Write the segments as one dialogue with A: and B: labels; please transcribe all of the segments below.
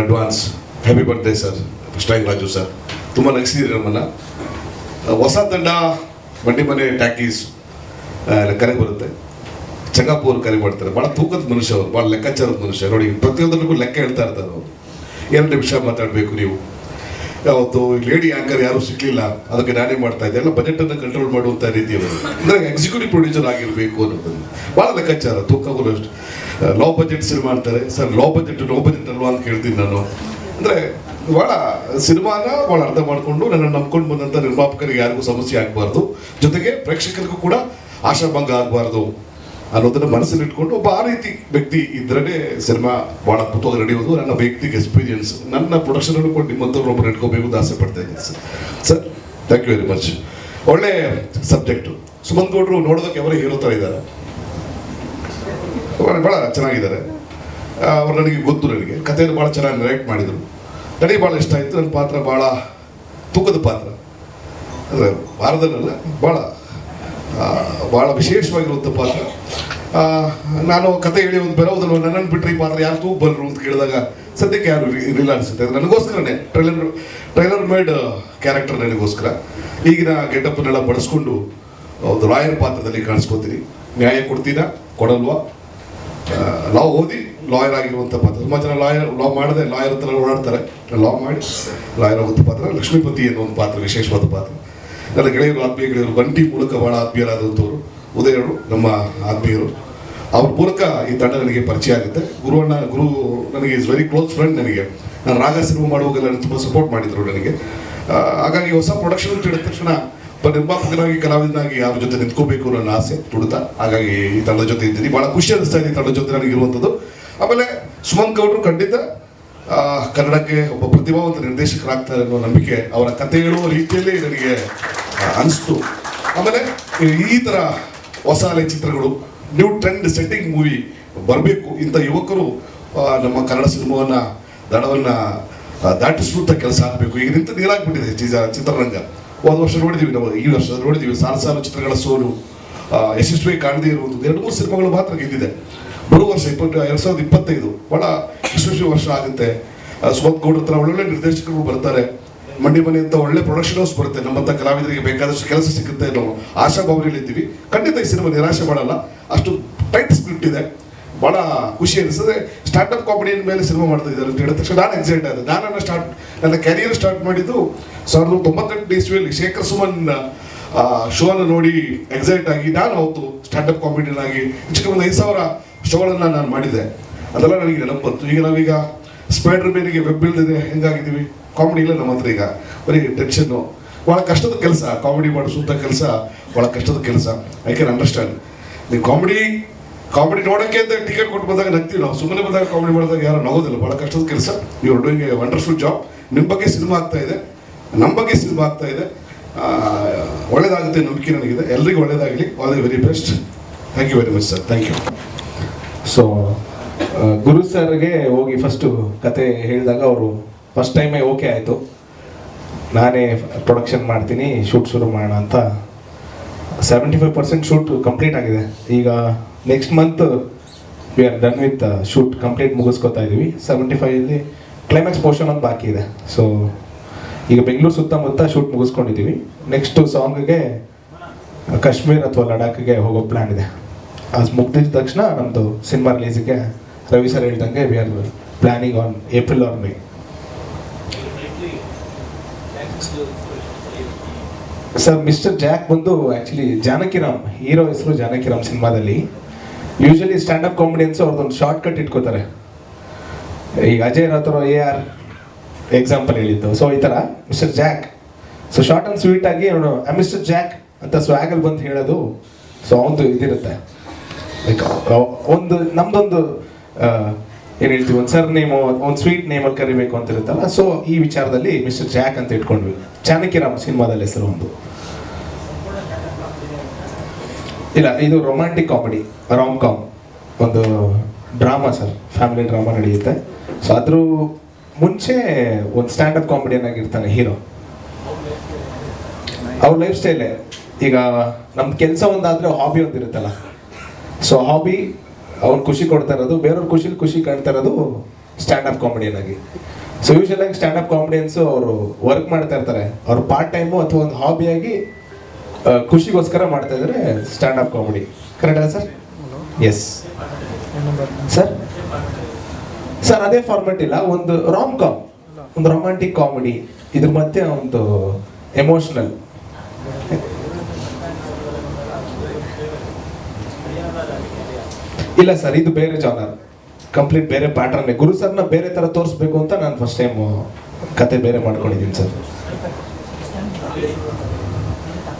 A: Advance. Happy birthday sir first time Raju sir ತುಂಬ ನಗಿಸಿದ್ದೀರಿ ನಮ್ಮನ್ನು. ಹೊಸ ತಂಡ ಬಂಡಿ ಮನೆ ಟ್ಯಾಕೀಸ್ ಕರೆ ಬರುತ್ತೆ. ಚಂಗಾಪುರ್ ಕರೆ ಮಾಡ್ತಾರೆ. ಭಾಳ ತೂಕದ ಮನುಷ್ಯ ಅವರು ಭಾಳ ಲೆಕ್ಕಾಚಾರದ ಮನುಷ್ಯ. ನೋಡಿ ಪ್ರತಿಯೊಂದಕ್ಕೂ ಲೆಕ್ಕ ಹೇಳ್ತಾ ಇರ್ತಾರೆ ಅವರು. ಎರಡು ನಿಮಿಷ ಮಾತಾಡಬೇಕು ನೀವು. ಯಾವತ್ತು ಲೇಡಿ ಆಂಕರ್ ಯಾರು ಸಿಗ್ಲಿಲ್ಲ ಅದಕ್ಕೆ ನಾನೇ ಮಾಡ್ತಾ ಇದ್ದೆ. ಎಲ್ಲ ಬಜೆಟ್ ಅನ್ನು ಕಂಟ್ರೋಲ್ ಮಾಡುವಂತ ರೀತಿಯವರು ಅಂದ್ರೆ ಎಕ್ಸಿಕ್ಯೂಟಿವ್ ಪ್ರೊಡ್ಯೂಸರ್ ಆಗಿರಬೇಕು ಅನ್ನೋದು ಭಾಳ ಲೆಕ್ಕಾಚಾರ, ತೂಕ ಅಷ್ಟು. ಲೋ ಬಜೆಟ್ ಸಿನಿಮಾ ಅಂತಾರೆ. Sir low budget low budget ಅಲ್ವಾ ಅಂತ ಕೇಳ್ತೀನಿ ನಾನು. ಅಂದ್ರೆ ಭಾಳ ಸಿನಿಮಾನ ಭಾಳ ಅರ್ಥ ಮಾಡಿಕೊಂಡು ನನ್ನ ನಂಬ್ಕೊಂಡು ಬಂದಂಥ ನಿರ್ಮಾಪಕರಿಗೆ ಯಾರಿಗೂ ಸಮಸ್ಯೆ ಆಗಬಾರ್ದು. ಜೊತೆಗೆ ಪ್ರೇಕ್ಷಕರಿಗೂ ಕೂಡ ಆಶಾಭಂಗ ಆಗಬಾರ್ದು. ಅನ್ನೋದನ್ನ ಮನಸ್ಸಲ್ಲಿ ಇಟ್ಕೊಂಡು ಒಬ್ಬ ಆ ರೀತಿ ವ್ಯಕ್ತಿ ಇದ್ರೇ ಸಿನಿಮಾ ಭಾಳ ಅದ್ಭುತವಾಗಿ ನಡೆಯೋದು. ನನ್ನ ವೈಯಕ್ತಿಕ ಎಕ್ಸ್ಪೀರಿಯನ್ಸ್ ನನ್ನ ಪ್ರೊಡಕ್ಷನ್ ಅನ್ನು ಕೂಡ ನಿಮ್ಮಂಥವ್ರು ಒಬ್ಬರು ಇಟ್ಕೋಬೇಕು ಅಂತ ಆಸೆ ಪಡ್ತಾ ಇದ್ದೀನಿ sir. Sir thank you very much ಒಳ್ಳೆ ಸಬ್ಜೆಕ್ಟು ಸುಮಂತ್ ಗೌಡ್ರು ನೋಡೋದಕ್ಕೆ ಅವರೇ ಹೀರೋ ಥರ ಇದ್ದಾರೆ. ಭಾಳ ಚೆನ್ನಾಗಿದ್ದಾರೆ. ಅವ್ರು ನನಗೆ ಗೊತ್ತು ನನಗೆ. ಕಥೆಯನ್ನು ಭಾಳ ಚೆನ್ನಾಗಿ ನರೇಟ್ ಮಾಡಿದರು. ನನಗೆ ಭಾಳ ಇಷ್ಟ ಆಯಿತು. ನನ್ನ ಪಾತ್ರ ಭಾಳ ತೂಕದ ಪಾತ್ರ. ಅಂದರೆ ಭಾರತದಲ್ಲ ಭಾಳ ಭಾಳ ವಿಶೇಷವಾಗಿರುವಂಥ ಪಾತ್ರ. ನಾನು ಕತೆ ಹೇಳಿ ಒಂದು ಬರೋದಲ್ವ ನನ್ನನ್ನು ಬಿಟ್ಟರೆ ಈ ಪಾತ್ರ ಯಾರು ಬಲ್ಲರು ಅಂತ ಕೇಳಿದಾಗ ಸದ್ಯಕ್ಕೆ ಯಾರು ಇರ್- ಇರಲಿಲ್ಲ ಅನಿಸುತ್ತೆ ನನಗೋಸ್ಕರನೇ ಟ್ರೈಲರ್ ಟ್ರೈಲರ್ ಮೇಡ್ ಕ್ಯಾರೆಕ್ಟರ್ ನನಗೋಸ್ಕರ. ಈಗಿನ ಗೆಟಪ್ಪನ್ನೆಲ್ಲ ಬಳಸ್ಕೊಂಡು ಒಂದು ಲಾಯರ್ ಪಾತ್ರದಲ್ಲಿ ಕಾಣಿಸ್ಕೊತೀನಿ. ನ್ಯಾಯ ಕೊಡ್ತೀರಾ? ಕೊಡಲ್ವಾ? ಲಾ ಓದಿ ಲಾಯರ್ ಆಗಿರುವಂಥ ಪಾತ್ರ. ತುಂಬ ಜನ ಲಾಯರ್ ಲಾ ಮಾಡದೆ ಲಾಯರ್ ಹತ್ರ ಓಡಾಡ್ತಾರೆ. ಲಾ ಮಾಡಿ ಲಾಯರ್ ಆಗುವಂಥ ಪಾತ್ರ. ಲಕ್ಷ್ಮೀಪತಿ ಅನ್ನೋ ಒಂದು ಪಾತ್ರ, ವಿಶೇಷವಾದ ಪಾತ್ರ. ನನ್ನ ಗೆಳೆಯರು, ಆತ್ಮೀಯ ಗೆಳೆಯರು ಬಂಟಿ ಮೂಲಕ ಭಾಳ ಆತ್ಮೀಯರಾದಂಥವ್ರು. ಉದಯರು, ನಮ್ಮ ಆತ್ಮೀಯರು. ಅವ್ರ ಮೂಲಕ ಈ ತಂಡ ನನಗೆ ಪರಿಚಯ ಆಗುತ್ತೆ. ಗುರುವಣ್ಣ ಗುರು ನನಗೆ ಇಸ್ ವೆರಿ ಕ್ಲೋಸ್ ಫ್ರೆಂಡ್ ನನಗೆ. ನಾನು ರಾಗ ಸಿನಿಮಾ ಮಾಡುವಾಗೆಲ್ಲ ನನಗೆ ತುಂಬ ಸಪೋರ್ಟ್ ಮಾಡಿದರು ನನಗೆ. ಹಾಗಾಗಿ ಹೊಸ ಪ್ರೊಡಕ್ಷನ್ ಅಂತ ಹೇಳಿದ ತಕ್ಷಣ ಒಬ್ಬ ನಿರ್ಮಾಪಕನಾಗಿ, ಕಲಾವಿದನಾಗಿ ಯಾರ ಜೊತೆ ನಿಂತ್ಕೋಬೇಕು ಅನ್ನೋ ಆಸೆ, ತುಡಿತ. ಹಾಗಾಗಿ ಈ ತಂಡದ ಜೊತೆ ಇದ್ದೀನಿ. ಭಾಳ ಖುಷಿ ಅನಿಸ್ತಾ ಇದೆ ಈ ತಂಡದ ಜೊತೆ ನನಗಿರುವಂಥದ್ದು ಆಮೇಲೆ ಸುಮನ್ ಗೌಡ್ರು ಖಂಡಿತ ಕನ್ನಡಕ್ಕೆ ಒಬ್ಬ ಪ್ರತಿಭಾವಂತ ನಿರ್ದೇಶಕರಾಗ್ತಾರೆ ಅನ್ನೋ ನಂಬಿಕೆ ಅವರ ಕತೆ ಹೇಳುವ ರೀತಿಯಲ್ಲಿ ನನಗೆ ಅನಿಸ್ತು. ಆಮೇಲೆ ಈ- ಥರ ಹೊಸ ಚಿತ್ರಗಳು ನ್ಯೂ ಟ್ರೆಂಡ್ ಸೆಟ್ಟಿಂಗ್ ಮೂವಿ ಬರಬೇಕು ಇಂಥ ಯುವಕರು ನಮ್ಮ ಕನ್ನಡ ಸಿನಿಮಾವನ್ನು ದಡವನ್ನು ದಾಟಿಸುವಂಥ ಕೆಲಸ ಆಗಬೇಕು. ಈಗ ನಿಂತ ನೀರಾಗ್ಬಿಟ್ಟಿದೆ ಚಿತ್ರ- ಚಿತ್ರರಂಗ? ಹೋದ ವರ್ಷ ನೋಡಿದ್ದೀವಿ ನಾವು, ಈ ವರ್ಷ ನೋಡಿದ್ದೀವಿ ಸಾಲು ಸಾಲು ಚಿತ್ರಗಳ ಸೋಲು ಯಶಸ್ವಿ ಕಾಣದೇ ಇರುವಂಥದ್ದು. ಎರಡು ಮೂರು ಸಿನಿಮಾಗಳು ಮಾತ್ರ ಗೆದ್ದಿದೆ. ಬರುವ ವರ್ಷ ಇಪ್ಪತ್ತು, ಎರಡು ಸಾವಿರದ ಇಪ್ಪತ್ತೈದು ಭಾಳ ಯಶಸ್ವಿ ವರ್ಷ ಆಗುತ್ತೆ. ಸುಮಂತ್ ಗೌಡ್ರ ಹತ್ರ ಒಳ್ಳೊಳ್ಳೆ ನಿರ್ದೇಶಕರು ಬರ್ತಾರೆ. ಮಂಡಿ ಮನೆ ಅಂತ ಒಳ್ಳೆ ಪ್ರೊಡಕ್ಷನ್ ಹೌಸ್ ಬರುತ್ತೆ. ನಮ್ಮಂತ ಕಲಾವಿದರಿಗೆ ಬೇಕಾದಷ್ಟು ಕೆಲಸ ಸಿಗುತ್ತೆ ನಾವು ಆಶಾ ಇದ್ದೀವಿ ಖಂಡಿತ ಈ ಸಿನಿಮಾ ನಿರಾಶೆ ಮಾಡಲ್ಲ. ಅಷ್ಟು ಟೈಟ್ ಸ್ಕ್ರಿಪ್ಟ್ ಇದೆ. ಬಹಳ ಖುಷಿ ಅನಿಸ್ತದೆ. ಸ್ಟಾರ್ಟ್ಅಪ್ ಕಾಮಿಡಿ ಮೇಲೆ ಸಿನಿಮಾ ಮಾಡ್ತಾ ಇದ್ದಾರೆ ಅಂತ ಹೇಳಿದ ತಕ್ಷಣ ನಾನು ಎಕ್ಸೈಟ್ ಆದೆ. ನಾನು ಸ್ಟಾರ್ಟ್ ನನ್ನ ಕ್ಯಾರಿಯರ್ ಸ್ಟಾರ್ಟ್ ಮಾಡಿದ್ದು ಸಾವಿರದ ತೊಂಬತ್ತೆಂಟು ಇಸ್ವಿಯಲ್ಲಿ ಶೇಖರ್ ಸುಮನ್ ಶೋನ ನೋಡಿ ಎಕ್ಸೈಟ್ ಆಗಿ ನಾನು ಅವತ್ತು ಸ್ಟಾರ್ಟ್ಅಪ್ ಕಾಮಿಡಿಯನ್ನಾಗಿ ಹೆಚ್ಚು ಒಂದು ಐದು ಸಾವಿರ ಶೋಗಳನ್ನು ನಾನು ಮಾಡಿದೆ ಅದೆಲ್ಲ ನನಗೆ ನೆನಪು ಬಂತು. ಈಗ ನಾವೀಗ ಸ್ಪೈಡರ್ ಮೇನಿಗೆ ವೆಬ್ ಇಲ್ದಿದೆ ಹೆಂಗಾಗಿದ್ದೀವಿ? ಕಾಮಿಡಿ ಇಲ್ಲ ನಮ್ಮ ಹತ್ರ ಈಗ. ಬರೀ ಟೆನ್ಷನ್ನು ಭಾಳ ಕಷ್ಟದ ಕೆಲಸ. ಕಾಮಿಡಿ ಮಾಡಿಸುವಂಥ ಕೆಲಸ ಭಾಳ ಕಷ್ಟದ ಕೆಲಸ. ಐ ಕ್ಯಾನ್ ಅಂಡರ್ಸ್ಟ್ಯಾಂಡ್ ನೀವು ಕಾಮಿಡಿ ಕಾಮಿಡಿ ನೋಡೋಕ್ಕೆ ಅಂತ ಟಿಕೆಟ್ ಕೊಟ್ಟು ಬಂದಾಗ ನಗ್ತೀವಿ ನಾವು ಸುಮ್ಮನೆ ಬಂದಾಗ ಕಾಮಿಡಿ ಮಾಡಿದಾಗ ಯಾರು ನಗೋದಿಲ್ಲ. ಭಾಳ ಕಷ್ಟದ ಕೆಲಸ. You doing a wonderful job ನಿಮ್ಮ ಬಗ್ಗೆ ಸಿನಿಮಾ ಆಗ್ತಾ ಇದೆ. ನಮ್ಮ ಬಗ್ಗೆ ಸಿನಿಮಾ ಆಗ್ತಾ ಇದೆ. ಒಳ್ಳೇದಾಗುತ್ತೆ ನಂಬಿಕೆ ನನಗಿದೆ. ಎಲ್ರಿಗೂ ಒಳ್ಳೇದಾಗಲಿ. All the very best thank you very much sir thank you
B: so ಗುರು ಸರ್ಗೆ ಹೋಗಿ ಫಸ್ಟು ಕತೆ ಹೇಳಿದಾಗ ಅವರು ಫಸ್ಟ್ ಟೈಮೇ ಓಕೆ ಆಯಿತು. ನಾನೇ ಪ್ರೊಡಕ್ಷನ್ ಮಾಡ್ತೀನಿ ಶೂಟ್ ಶುರು ಮಾಡೋಣ ಅಂತ. Seventy five percent shoot complete ಆಗಿದೆ. ಈಗ next month we are done with shoot complete ಮುಗಿಸ್ಕೊತಾ ಇದ್ದೀವಿ ಸೆವೆಂಟಿ ಫೈವಲ್ಲಿ ಕ್ಲೈಮ್ಯಾಕ್ಸ್ ಪೋರ್ಷನ್ ಒಂದು ಬಾಕಿ ಇದೆ. ಸೊ ಈಗ ಬೆಂಗಳೂರು ಸುತ್ತಮುತ್ತ ಶೂಟ್ ಮುಗಿಸ್ಕೊಂಡಿದ್ದೀವಿ ನೆಕ್ಸ್ಟು ಸಾಂಗ್ಗೆ ಕಾಶ್ಮೀರ್ ಅಥವಾ ಲಡಾಖ್ಗೆ ಹೋಗೋ ಪ್ಲ್ಯಾನ್ ಇದೆ. ಅದು ಮುಗ್ದಿದ ತಕ್ಷಣ ನಮ್ಮದು ಸಿನಿಮಾ ರಿಲೀಸಿಗೆ ರವಿ ಸರ್ ಹೇಳ್ದಂಗೆ we are planning on April or May sir mister Jack ಬಂದು ಆ್ಯಕ್ಚುಲಿ ಜಾನಕಿರಾಮ್ ಹೀರೋ ಹೆಸರು ಜಾನಕಿರಾಮ್ ಸಿನಿಮಾದಲ್ಲಿ. ಯೂಶಲಿ ಸ್ಟ್ಯಾಂಡಪ್ ಕಾಮಿಡಿಯನ್ಸ್ ಅವ್ರದ್ದೊಂದು ಶಾರ್ಟ್ ಕಟ್ ಇಟ್ಕೋತಾರೆ. ಈಗ Ajay Rathore A R example ಹೇಳಿದ್ದು. ಸೊ ಈ ಥರ mister Jack so short and sweet ಆಗಿ ಅವನು ಮಿಸ್ಟರ್ ಜಾಕ್ ಅಂತ ಸ್ವ್ಯಾಗಲ್ ಬಂದು ಹೇಳೋದು. ಸೊ ಅವನದು ಇದಿರುತ್ತೆ. ಲೈಕ್ ಒಂದು ನಮ್ದೊಂದು ಏನು ಹೇಳ್ತೀವಿ, ಒಂದು ಸರ್ ನೇಮು ಒಂದು ಸ್ವೀಟ್ ನೇಮಲ್ಲಿ ಕರಿಬೇಕು ಅಂತ ಇರುತ್ತಲ್ಲ ಸೊ ಈ ವಿಚಾರದಲ್ಲಿ ಮಿಸ್ಟರ್ ಜಾಕ್ ಅಂತ ಇಟ್ಕೊಂಡ್ವಿ. ಚಾಣಕ್ಯರಾಮ್ ಸಿನಿಮಾದಲ್ಲಿ ಹೆಸರು ಒಂದು. ಇಲ್ಲ, ಇದು ರೊಮ್ಯಾಂಟಿಕ್ ಕಾಮಿಡಿ ರಾಮ್ ಕಾಮ್ ಒಂದು ಡ್ರಾಮಾ ಸರ್ ಫ್ಯಾಮಿಲಿ ಡ್ರಾಮಾ ನಡೆಯುತ್ತೆ. ಸೊ ಅದ್ರ ಮುಂಚೆ ಒಂದು ಸ್ಟ್ಯಾಂಡಪ್ ಕಾಮಿಡಿಯನ್ ಆಗಿರ್ತಾನೆ ಹೀರೋ ಅವ್ರ ಲೈಫ್ ಸ್ಟೈಲೇ ಈಗ ನಮ್ಮ ಕೆಲಸ ಒಂದಾದ್ರೆ ಹಾಬಿ ಒಂದಿರುತ್ತಲ್ಲ. ಸೊ ಹಾಬಿ ಅವ್ನು ಖುಷಿ ಕೊಡ್ತಾ ಇರೋದು, ಬೇರೆಯವ್ರ ಖುಷಿಲಿ ಖುಷಿ ಕಾಣ್ತಾ ಇರೋದು ಸ್ಟ್ಯಾಂಡ್ ಅಪ್ ಕಾಮಿಡಿಯನ್ ಆಗಿ. ಸೊ ಯೂಶಲ್ ಆಗಿ ಸ್ಟ್ಯಾಂಡ್ ಅಪ್ ಕಾಮಿಡಿಯನ್ಸು ಅವರು ವರ್ಕ್ ಮಾಡ್ತಾ ಇರ್ತಾರೆ. ಅವ್ರು ಪಾರ್ಟ್ ಟೈಮು ಅಥವಾ ಒಂದು ಹಾಬಿಯಾಗಿ ಖುಷಿಗೋಸ್ಕರ ಮಾಡ್ತಾ ಇದ್ರೆ ಸ್ಟ್ಯಾಂಡ್ ಅಪ್ ಕಾಮಿಡಿ ಕರೆಕ್ಟಾ ಸರ್ ಎಸ್ ಸರ್ ಸರ್ ಅದೇ ಫಾರ್ಮೆಟ್ ಇಲ್ಲ. ಒಂದು ರಾಮ್ ಕಾಮ್ ಒಂದು ರೊಮ್ಯಾಂಟಿಕ್ ಕಾಮಿಡಿ ಇದ್ರ ಮಧ್ಯೆ ಒಂದು ಎಮೋಷನಲ್ ಇಲ್ಲ ಸರ್ ಇದು ಬೇರೆ ಜಾನರ್ ಕಂಪ್ಲೀಟ್ ಬೇರೆ ಪ್ಯಾಟರ್ನ್ ಗುರು ಸರ್ನ ಬೇರೆ ತರ ತೋರಿಸ್ಬೇಕು ಅಂತ ನಾನು ಫಸ್ಟ್ ಟೈಮ್ ಕತೆ ಬೇರೆ ಮಾಡ್ಕೊಂಡಿದ್ದೀನಿ ಸರ್.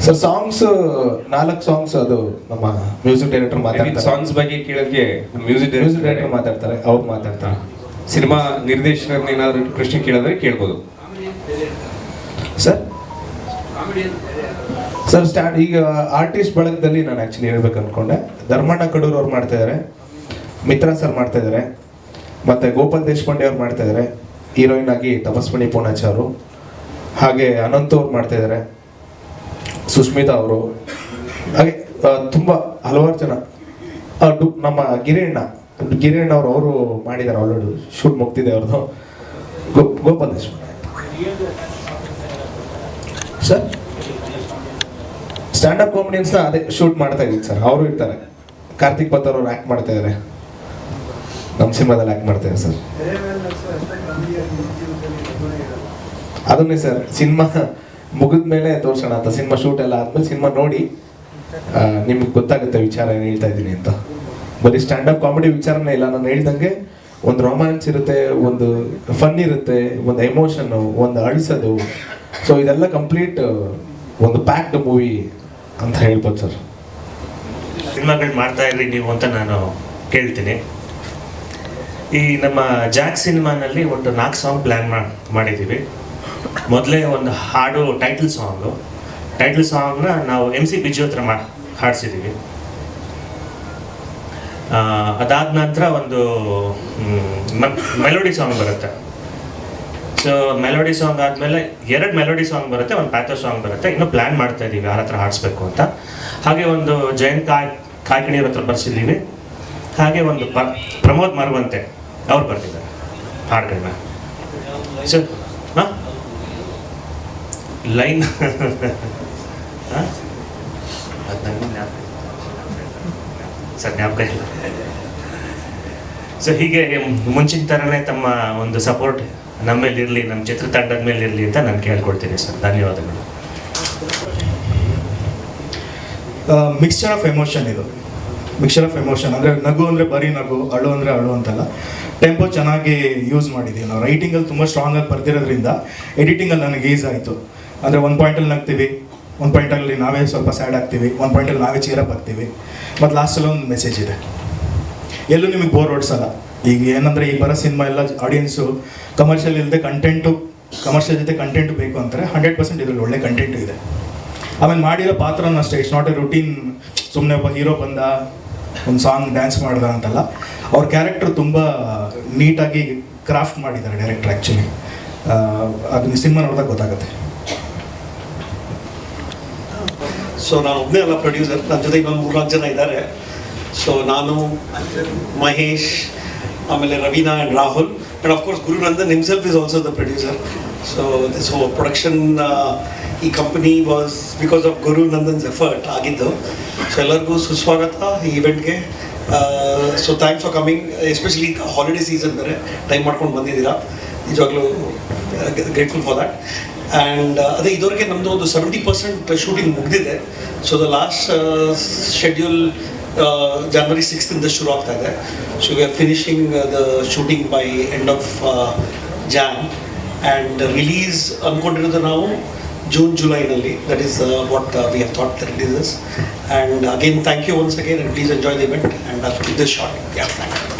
B: ಸರ್ ಸಾಂಗ್ಸ್ ನಾಲ್ಕು ಸಾಂಗ್ಸ್ ಅದು ನಮ್ಮ ಮ್ಯೂಸಿಕ್ ಡೈರೆಕ್ಟರ್ ಮಾತಾಡ್ತಾರೆ.
C: ಸಾಂಗ್ಸ್ ಬಗ್ಗೆ ಕೇಳೋಕ್ಕೆ ಮ್ಯೂಸಿಕ್
B: ಮ್ಯೂಸಿಕ್ ಡೈರೆಕ್ಟರ್
C: ಡೈರೆಕ್ಟರ್
B: ಮಾತಾಡ್ತಾರೆ ಅವ್ರು ಮಾತಾಡ್ತಾರೆ.
C: ಸಿನಿಮಾ ನಿರ್ದೇಶಕರನ್ನ ಏನಾದರೂ ಪ್ರಶ್ನೆ ಕೇಳಿದ್ರೆ ಕೇಳ್ಬೋದು.
B: ಸರ್? ಸರ್ ಸ್ಟಾರ್ಟ್ ಈಗ ಆರ್ಟಿಸ್ಟ್ ಬಳಗದಲ್ಲಿ ನಾನು ಆ್ಯಕ್ಚುಲಿ ಹೇಳ್ಬೇಕು ಅಂದ್ಕೊಂಡೆ ಧರ್ಮಣ್ಣ ಕಡೂರ್ ಅವ್ರು ಮಾಡ್ತಾ ಇದ್ದಾರೆ ಮಿತ್ರ ಸರ್ ಮಾಡ್ತಾ ಇದ್ದಾರೆ ಮತ್ತು ಗೋಪಾಲ್ ದೇಶಪಾಂಡೆ ಅವ್ರು ಮಾಡ್ತಾ ಇದ್ದಾರೆ ಹೀರೋಯಿನ್ ಆಗಿ ತಪಸ್ಮಣಿ ಅವರು. ಹಾಗೆ ಅನಂತ್ ಅವ್ರು ಮಾಡ್ತಾ ಇದ್ದಾರೆ ಸುಸ್ಮಿತಾ ಅವರು. ಹಾಗೆ ತುಂಬ ಹಲವಾರು ಜನ. ನಮ್ಮ ಗಿರಿಯಣ್ಣ ಗಿರಿಯಣ್ಣ ಅವರು ಅವರು ಮಾಡಿದ್ದಾರೆ ಆಲ್ರೆಡಿ ಶೂಟ್ ಮುಗ್ತಿದೆ ಅವ್ರದ್ದು. Gopal Deshpande. Sir stand up ಕಾಮಿಡಿಯನ್ಸ್ನ ಅದೇ ಶೂಟ್ ಮಾಡ್ತಾ ಇದ್ದೀನಿ ಸರ್ ಅವರು ಇರ್ತಾರೆ. ಕಾರ್ತಿಕ್ ಪತ್ತರ್ ಅವರು ಆ್ಯಕ್ಟ್ ಮಾಡ್ತಾ ಇದ್ದಾರೆ ನಮ್ಮ ಸಿನಿಮಾದಲ್ಲಿ ಆ್ಯಕ್ಟ್ ಮಾಡ್ತಾ ಇದ್ದಾರೆ ಸರ್ ಅದನ್ನೇ ಸರ್ ಸಿನಿಮಾ ಮುಗಿದ ಮೇಲೆ ತೋರಿಸೋಣ ಅಂತ. ಸಿನಿಮಾ ಶೂಟ್ ಎಲ್ಲ ಆದ್ಮೇಲೆ ಸಿನಿಮಾ ನೋಡಿ ನಿಮ್ಗೆ ಗೊತ್ತಾಗುತ್ತೆ ವಿಚಾರ ಏನು ಹೇಳ್ತಾ ಇದ್ದೀನಿ ಅಂತ. ಬರೀ ಸ್ಟ್ಯಾಂಡಪ್ ಕಾಮಿಡಿ ವಿಚಾರನೇ ಇಲ್ಲ. ನಾನು ಹೇಳ್ದಂಗೆ ಒಂದು ರೊಮ್ಯಾನ್ಸ್ ಇರುತ್ತೆ, ಒಂದು ಫನ್ ಇರುತ್ತೆ, ಒಂದು ಎಮೋಷನ್ ಒಂದು ಅಳಿಸೋದು. ಸೊ ಇದೆಲ್ಲ ಕಂಪ್ಲೀಟ್ ಒಂದು ಪ್ಯಾಕ್ಡ್ ಮೂವಿ ಅಂತ ಹೇಳ್ಬೋದು ಸರ್.
D: ಸಿನಿಮಾಗಳು ಮಾಡ್ತಾ ಇರ್ರಿ ನೀವು ಅಂತ ನಾನು ಕೇಳ್ತೀನಿ. ಈ ನಮ್ಮ ಜಾಕ್ ಸಿನಿಮಾನಲ್ಲಿ ಒಂದು ನಾಲ್ಕು ಸಾಂಗ್ ಪ್ಲ್ಯಾನ್ ಮಾಡಿದ್ದೀವಿ. ಮೊದಲೇ ಒಂದು ಹಾಡು ಟೈಟಲ್ ಸಾಂಗು. ಟೈಟಲ್ ಸಾಂಗ್ನ ನಾವು ಎಂ ಸಿ ಬಿಜು ಹತ್ರ ಮಾ ಹಾಡಿಸಿದ್ದೀವಿ. ಅದಾದ ನಂತರ ಒಂದು ಮೆಲೋಡಿ ಸಾಂಗ್ ಬರುತ್ತೆ. ಸೊ ಮೆಲೋಡಿ ಸಾಂಗ್ ಆದಮೇಲೆ ಎರಡು ಮೆಲೋಡಿ ಸಾಂಗ್ ಬರುತ್ತೆ, ಒಂದು ಪ್ಯಾಥೋ ಸಾಂಗ್ ಬರುತ್ತೆ. ಇನ್ನೂ ಪ್ಲ್ಯಾನ್ ಮಾಡ್ತಾ ಇದ್ದೀವಿ ಯಾರ ಹತ್ರ ಹಾಡಿಸ್ಬೇಕು ಅಂತ. ಹಾಗೆ ಒಂದು ಜಯಂತ್ ಕಾಯ್ ಕಾಯ್ಕಿಣಿಯವ್ರ ಹತ್ರ ಬರ್ಸಿದ್ದೀವಿ. ಹಾಗೆ ಒಂದು ಪ, ಪ್ರಮೋದ್ ಮರುವಂತೆ ಅವ್ರು ಬರ್ತಿದ್ದಾರೆ ಹಾಡುಗಳನ್ನ ಸರ್ ಹಾಂ? ಲೈನ್. ಸರ್, ಜ್ಞಾಪಕ ಇಲ್ಲ. ಸೊ ಹೀಗೆ ಮುಂಚಿನ ಥರನೇ ತಮ್ಮ ಒಂದು ಸಪೋರ್ಟ್ ನಮ್ಮ ಮೇಲೆ ಇರಲಿ, ನಮ್ಮ ಚಿತ್ರತಂಡದ ಮೇಲೆ ಇರಲಿ ಅಂತ ನಾನು ಕೇಳ್ಕೊಳ್ತೀನಿ ಸರ್. ಧನ್ಯವಾದಗಳು.
E: ಮಿಕ್ಸ್ಚರ್ ಆಫ್ ಎಮೋಷನ್ ಇದು. ಮಿಕ್ಸ್ಚರ್ ಆಫ್ ಎಮೋಷನ್ ಅಂದರೆ ನಗು ಅಂದರೆ ಬರೀ ನಗು, ಅಳು ಅಂದರೆ ಅಳು ಅಂತಲ್ಲ. ಟೆಂಪೋ ಚೆನ್ನಾಗಿ ಯೂಸ್ ಮಾಡಿದ್ದೀವಿ ನಾವು. ರೈಟಿಂಗಲ್ಲಿ ತುಂಬ ಸ್ಟ್ರಾಂಗ್ ಆಗಿ ಬರ್ತಿರೋದ್ರಿಂದ ಎಡಿಟಿಂಗಲ್ಲಿ ನನಗೆ ಈಸ್ ಆಯಿತು. ಅಂದರೆ ಒಂದು ಪಾಯಿಂಟಲ್ಲಿ ನಗ್ತೀವಿ, ಒಂದು ಪಾಯಿಂಟಲ್ಲಿ ನಾವೇ ಸ್ವಲ್ಪ ಸ್ಯಾಡ್ ಆಗ್ತೀವಿ, ಒಂದು ಪಾಯಿಂಟಲ್ಲಿ ನಾವೇ ಚೀರಪ್ ಆಗ್ತೀವಿ. ಮತ್ತು ಲಾಸ್ಟಲ್ಲಿ ಒಂದು ಮೆಸೇಜ್ ಇದೆ. ಎಲ್ಲೂ ನಿಮಗೆ ಬೋರ್ ಹೊಡ್ಸಲ್ಲ. ಈಗ ಏನಂದರೆ ಈಗ ಬರೋ ಸಿನಿಮಾ ಎಲ್ಲ ಆಡಿಯನ್ಸು ಕಮರ್ಷಿಯಲ್ ಇಲ್ಲದೆ ಕಂಟೆಂಟು ಕಮರ್ಷಿಯಲ್ ಜೊತೆ ಕಂಟೆಂಟ್ ಬೇಕು ಅಂತಾರೆ ಹಂಡ್ರೆಡ್ ಪರ್ಸೆಂಟ್ ಇದರಲ್ಲಿ ಒಳ್ಳೆ ಕಂಟೆಂಟ್ ಇದೆ. ಆಮೇಲೆ ಮಾಡಿರೋ ಪಾತ್ರನೂ ಅಷ್ಟೇ ಇಟ್ಸ್ ನಾಟ್ ಎ ರುಟೀನ್ ಸುಮ್ಮನೆ ಒಬ್ಬ ಹೀರೋ ಬಂದ, ಒಂದು ಸಾಂಗ್ ಡ್ಯಾನ್ಸ್ ಮಾಡ್ದ ಅಂತಲ್ಲ, ಅವ್ರ ಕ್ಯಾರೆಕ್ಟರ್ ತುಂಬ ನೀಟಾಗಿ ಕ್ರಾಫ್ಟ್ ಮಾಡಿದ್ದಾರೆ ಡೈರೆಕ್ಟರ್ ಆ್ಯಕ್ಚುಲಿ ಅದನ್ನ ಸಿನಿಮಾ ನೋಡಿದಾಗ ಗೊತ್ತಾಗುತ್ತೆ.
F: ಸೊ ನಾನು ಒಬ್ಬನೇ ಅಲ್ಲ ಪ್ರೊಡ್ಯೂಸರ್ ನನ್ನ ಜೊತೆ ಇನ್ನೊಂದು ಮೂರ್ನಾಲ್ಕು ಜನ ಇದ್ದಾರೆ. ಸೊ ನಾನು ಮಹೇಶ್ ಆಮೇಲೆ Raveena and Rahul. And of course Guru Nandan himself is also the producer so so production ಈ company was because of Guru Nandan's effort ಆಗಿದ್ದು. ಸೊ ಎಲ್ಲರಿಗೂ ಸುಸ್ವಾಗತ ಈ ಇವೆಂಟ್ಗೆ so thanks for coming especially holiday season ಬೇರೆ. Time ಮಾಡ್ಕೊಂಡು ಬಂದಿದ್ದೀರಾ. ನಿಜವಾಗ್ಲೂ grateful for that and ಅದೇ ಇದುವರೆಗೆ ನಮ್ಮದು ಒಂದು ಸೆವೆಂಟಿ ಪರ್ಸೆಂಟ್ ಶೂಟಿಂಗ್ ಮುಗಿದಿದೆ. ಸೊ ದ ಲಾಸ್ಟ್ ಶೆಡ್ಯೂಲ್ ಜನವರಿ ಸಿಕ್ಸ್ತಿಂದ ಶುರು ಆಗ್ತಾ ಇದೆ so we are finishing the shooting by end of Jan and release ಅಂದ್ಕೊಂಡಿರೋದು ನಾವು ಜೂನ್ ಜುಲೈನಲ್ಲಿ that is what we have thought the releases and again thank you once again and please enjoy the event and this short yeah thank you